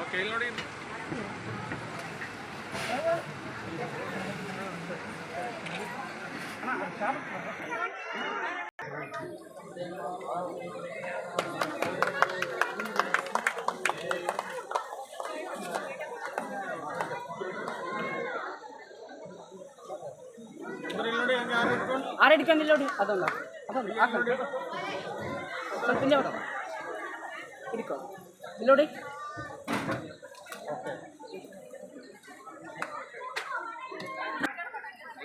Okay ಇಲ್ಲಿ ನೋಡಿ ಇಲ್ಲಿ ആരടിക്കണ്ടില്ലോടി അതുണ്ടോ? അതുണ്ട്. പിന്നെ അവിടെ. ഇരിക്കോ. ഇല്ലോടി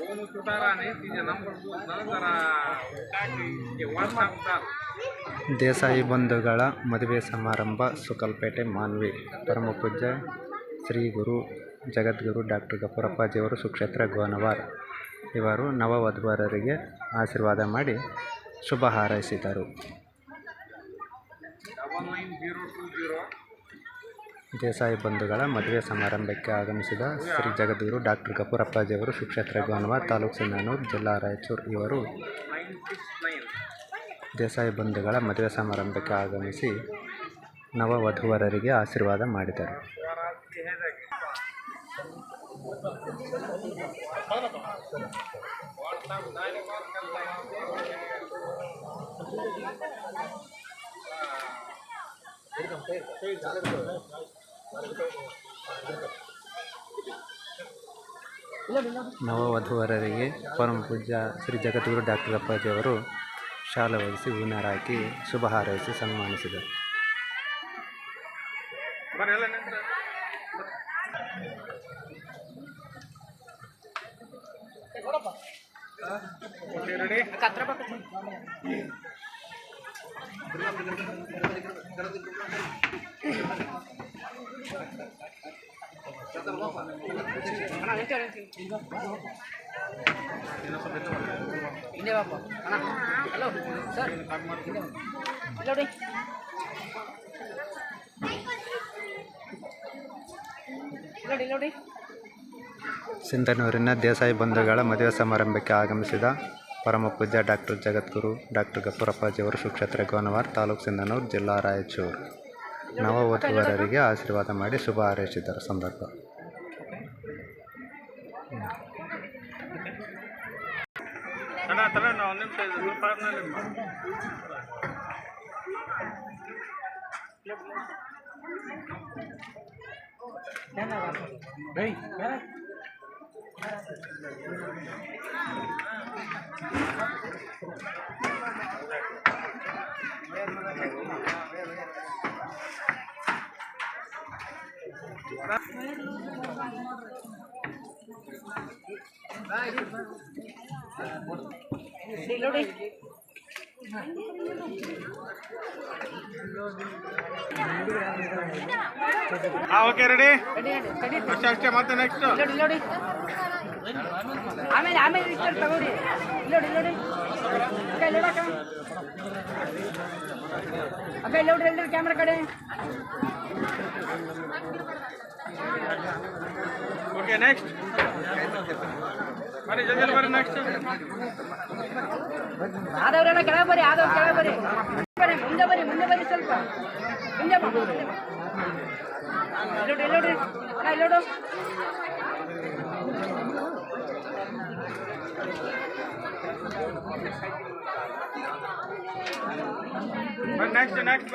दोनों चुटारा नहीं तीन नंबर दो जरा ये व्हाट्सएप डाल ದೇಸಾಯಿ ಬಂಧುಗಳ ಮದುವೆ ಸಮಾರಂಭ ಸುಕಲ್ಪೇಟೆ ಮಾನ್ವಿ ಪರಮ ಪೂಜ್ಯ ಶ್ರೀ ಗುರು ಜಗದ್ಗುರು ಡಾಕ್ಟರ್ ಗಫೂರಪ್ಪಾಜಿಯವರು ಸುಕ್ಷೇತ್ರ ಗೋನವಾರ್ ಇವರು ನವವಧುವರರಿಗೆ ಆಶೀರ್ವಾದ ಮಾಡಿ ಶುಭ ಹಾರೈಸಿದರು double nine zero two zero Desai ಬಂಧುಗಳ ಮದುವೆ ಸಮಾರಂಭಕ್ಕೆ ಆಗಮಿಸಿದ ಶ್ರೀ ಜಗದ್ಗುರು ಡಾಕ್ಟರ್ ಕಪೂರಪ್ಪಾಜಿಯವರು ಅಪ್ಪಾಜಿಯವರು ಸುಕ್ಷೇತ್ರ ತಾಲೂಕು ಸಿನ್ನಾನೂರು ಜಿಲ್ಲಾ ರಾಯಚೂರು ಇವರು ದೇಸಾಯಿ ಬಂಧುಗಳ ಮದುವೆ ಸಮಾರಂಭಕ್ಕೆ ಆಗಮಿಸಿ ನವ ವಧುವರರಿಗೆ ಆಶೀರ್ವಾದ ಮಾಡಿದರು. ನವವಧುವರರಿಗೆ ಪರಮ ಪೂಜ್ಯ ಶ್ರೀ ಜಗದ್ಗುರು ಡಾಕ್ಟರ್ ಅಪ್ಪಾಜಿಯವರು ಶಾಲೆ ವಹಿಸಿ ಹಾಕಿ ಶುಭ ಹಾರೈಸಿ ಸನ್ಮಾನಿಸಿದರು. ಹಿಂದೆ ಬಾಪ. ಅಣ್ಣ ಹಲೋ ಸರ್ ನೋಡಿ ನೋಡಿ ನೋಡಿ ಸಿಂಧನೂರಿನ ದೇಸಾಯಿ ಬಂಧುಗಳ ಮದುವೆ ಸಮಾರಂಭಕ್ಕೆ ಆಗಮಿಸಿದ ಪರಮ ಪೂಜ್ಯ ಡಾಕ್ಟರ್ ಜಗದ್ಗುರು ಡಾಕ್ಟರ್ ಗಪ್ಪುರಪ್ಪಾಜಿಯವರು ಸುಕ್ಷೇತ್ರ ಗೋನವಾರ್ ತಾಲೂಕು ಸಿಂಧನೂರು ಜಿಲ್ಲಾ ರಾಯಚೂರು. ನವ ಓದುವರರಿಗೆ ಆಶೀರ್ವಾದ ಮಾಡಿ ಶುಭ ಹಾರೈಸಿದ್ದಾರೆ ಸಂದರ್ಭ. ನೋಡಿ ಹಾಂ ಓಕೆ ರೆಡಿ ಅಷ್ಟೇ ಅಷ್ಟೇ, ಮತ್ತೆ ನೆಕ್ಸ್ಟ್ ನೋಡಿ ನೋಡಿ ಆಮೇಲೆ ಆಮೇಲೆ ಇಷ್ಟಲ್ಲಿ ಇಲ್ಲಿ ನೋಡಿ ನೋಡಿ ಅಕ್ಕ ಇಲ್ಲಿ ನೋಡಕ್ಕ ಅಕ್ಕ ಇಲ್ಲಿ ಎಲ್ಲರೂ ಕ್ಯಾಮ್ರಾ ಕಡೆ ಓಕೆ ನೆಕ್ಸ್ಟ್ ಬರ್ರಿ ಜಲ್ದಿ ಬರ್ರಿ ನೆಕ್ಸ್ಟ್ ಆದವ್ರೆಲ್ಲ ಕೆಳಗೆ ಬರ್ರಿ ಆದವ್ರು ಕೆಳಗೆ ಬರ್ರಿ ಮುಂದೆ ಬರ್ರಿ ಮುಂದೆ ಬರ್ರಿ ಸ್ವಲ್ಪ. ಮುಂದೆ ಇಲ್ಲೋಡ್ರಿ ಬಾ. ಇಲ್ಲಿ ನೋಡ್ರಿ ಇಲ್ಲಿ ನೋಡ್ರಿ ಅಣ್ಣ ಇಲ್ಲೋಡು ನೆಕ್ಸ್ಟ್ ನೆಕ್ಸ್ಟ್